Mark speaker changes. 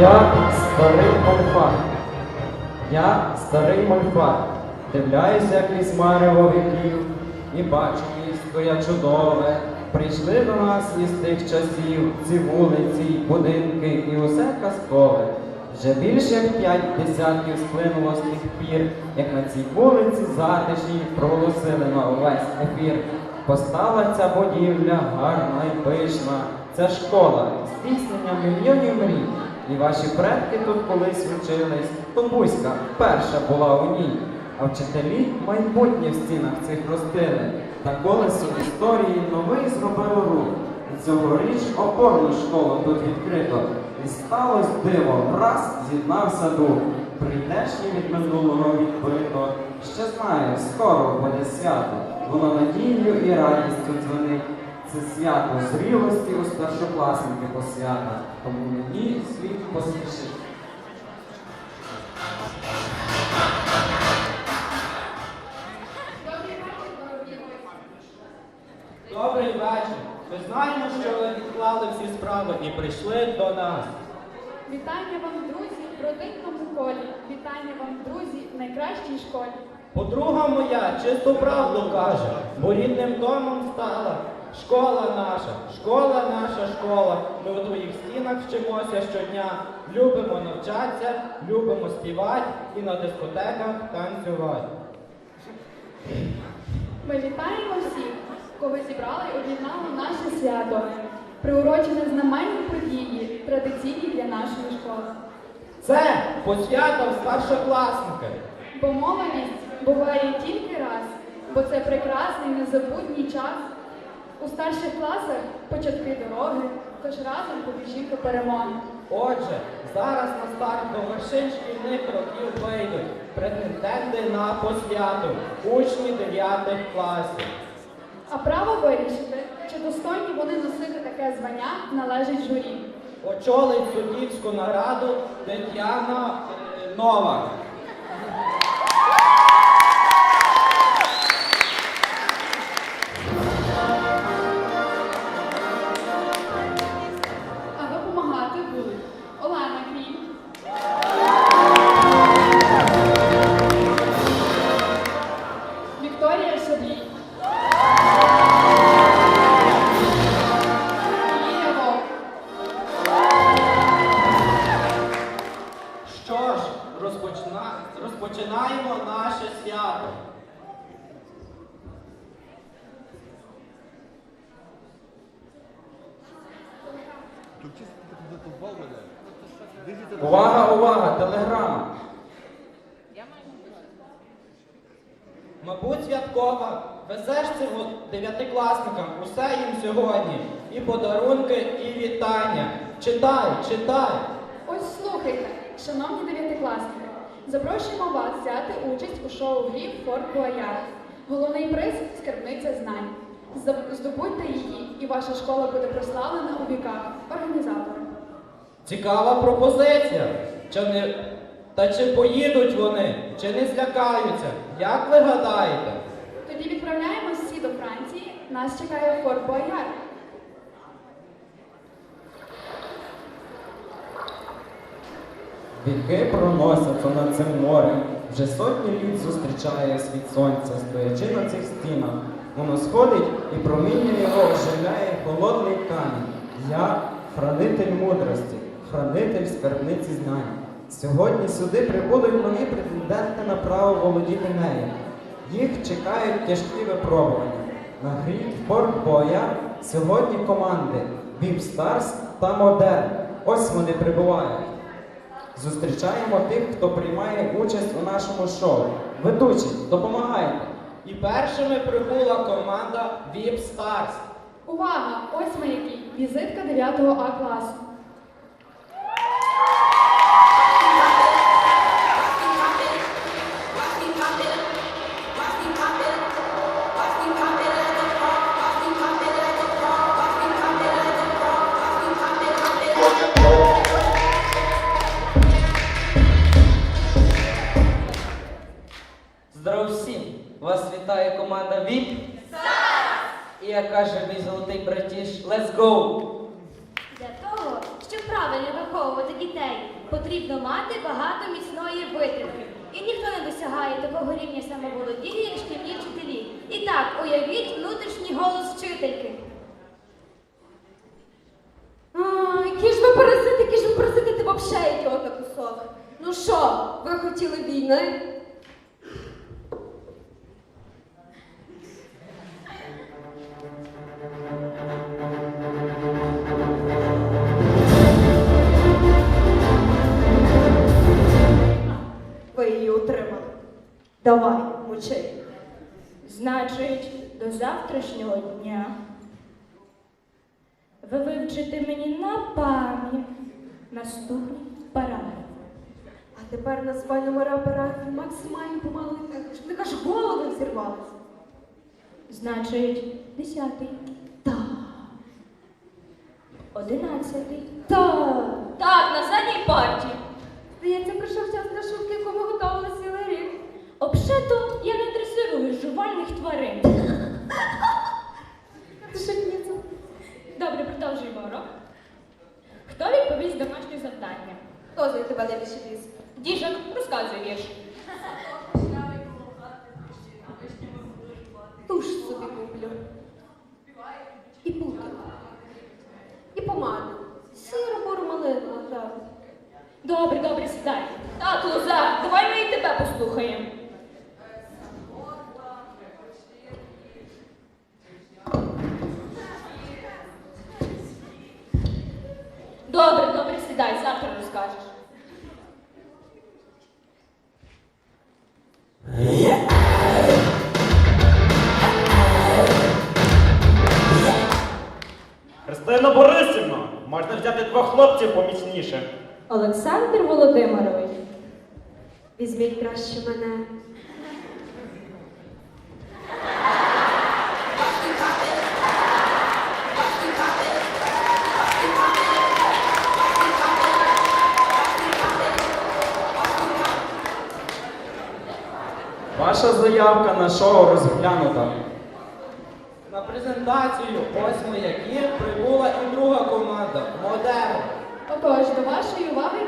Speaker 1: Я старий мольфар. Я старий мольфар. Дивляюсь, як із марево віків, і бачу місто я чудове. Прийшли до нас із тих часів ці вулиці, будинки і усе казкове. Вже більше як п'ять десятків сплинуло з тих пір, як на цій вулиці затишній проголосили на увесь ефір. Постала ця будівля гарна і пишна. Це школа, здійснення мільйонів мрій. І ваші предки тут колись вчились. Томбуська перша була у ній. А вчителі майбутнє в стінах цих ростили. Та колесо історії новий зробили рух. Цьогоріч опорну школу тут відкрито. І сталося диво, враз з'єднався дух. Прийдешнє від минулого відбито. Ще знаю, скоро буде свято. Воно надією і радістю дзвонить. Це свято зрілості у старшокласники посвята. Тому мені світ поспішить.
Speaker 2: Добрий вечір. Ми знаємо, що ви відклали всі справи і прийшли до нас.
Speaker 3: Вітання вам, друзі, в родинному колі. Вітання вам, друзі, в найкращій школі.
Speaker 2: Подруга моя чисту правду каже, бо рідним домом стала. Школа наша, школа наша школа. Ми у твоїх стінах вчимося щодня. Любимо навчатися, любимо співати і на дискотеках танцювати.
Speaker 3: Ми вітаємо всіх, кого зібрали і об'єднало наше свято, приурочене знаменній події, традиційній для нашої школи.
Speaker 2: Це посвята старшокласники.
Speaker 3: Бо молодість буває тільки раз, бо це прекрасний незабутній час. У старших класах початки дороги, тож разом побіжімо до перемоги.
Speaker 2: Отже, зараз на старт до вершин шкільних років вийдуть претенденти на посвяту, учні 9 класів.
Speaker 3: А право вирішити, чи достойні вони носити таке звання, належить журі.
Speaker 2: Очолить суддівську нараду Тетяна Новак.
Speaker 3: Шабій,
Speaker 2: Що ж, розпочина... розпочинаємо наше свято.
Speaker 1: Увага, увага, телеграма.
Speaker 2: Мабуть, святкова. Везеш цим дев'ятикласникам усе їм сьогодні. І подарунки, і вітання. Читай, читай.
Speaker 3: Ось слухайте, шановні дев'ятикласники, запрошуємо вас взяти участь у шоу грі Форт Бояр. Головний приз скарбниця знань. Здобудьте її, і ваша школа буде прославлена у віках. Організатори.
Speaker 2: Цікава пропозиція. Чи не... Та чи поїдуть вони, чи не злякаються? Як ви гадаєте?
Speaker 3: Тоді відправляємось всі до Франції. Нас чекає Форт Бояр.
Speaker 1: Віки проносяться над цим морем. Вже сотні літ зустрічає світ сонця, стоячи на цих стінах. Воно сходить і проміння його оживляє холодний камінь. Я хранитель мудрості, хранитель скарбниці знань. Сьогодні сюди прибудуть нові претенденти на право володіти нею. Їх чекають тяжкі випробування. На грі Форт Боя сьогодні команди Віп Старс та Модерн. Ось вони прибувають. Зустрічаємо тих, хто приймає участь у нашому шоу. Ведучі, допомагайте.
Speaker 2: І першими прибула команда VIP Stars.
Speaker 3: Увага! Ось ми які. Візитка 9 А класу.
Speaker 4: Команда VIP. І як каже мій золотий братіш, let's go!
Speaker 5: Для того, щоб правильно виховувати дітей, потрібно мати багато міцної витримки. І ніхто не досягає такого рівня самоволодіння, як шкільні вчителі. І так, уявіть внутрішній голос вчительки.
Speaker 6: Які ж ви паразити, які ж ви паразити, ти вообще ідіота кусок. Ну що, ви хотіли війни? Давай, мочи.
Speaker 7: Значить, до завтрашнього дня ви вивчите мені на пам'ять наступний параграф.
Speaker 6: А тепер на спальному апараті максимально помалу не аж голови взірвалися.
Speaker 7: Значить, десятий.
Speaker 6: Так.
Speaker 7: Одинадцятий.
Speaker 6: Так.
Speaker 7: Так, на задній парті. Обшето я не дресирую жувальних тварин. Добре, продовжуємо урок. Хто відповість домашнє завдання?
Speaker 6: Хто за тебе найбільше ліс?
Speaker 7: Діжок, розказуй вірш.
Speaker 6: Туш собі куплю. І пудру. І помаду. Сіру буру малину, так.
Speaker 7: Добре, добре, сідай. Так, Лоза, давай ми і тебе послухаємо. Добре, добре, сідай, завтра розкажеш.
Speaker 2: Христина Борисівна, можна взяти двох хлопців поміцніше.
Speaker 7: Олександр Володимирович.
Speaker 6: Візьміть краще мене.
Speaker 1: Ваша заявка на шоу розглянута.
Speaker 2: На презентацію ось ми які прибула і друга команда Модерн.
Speaker 3: Отож, до вашої уваги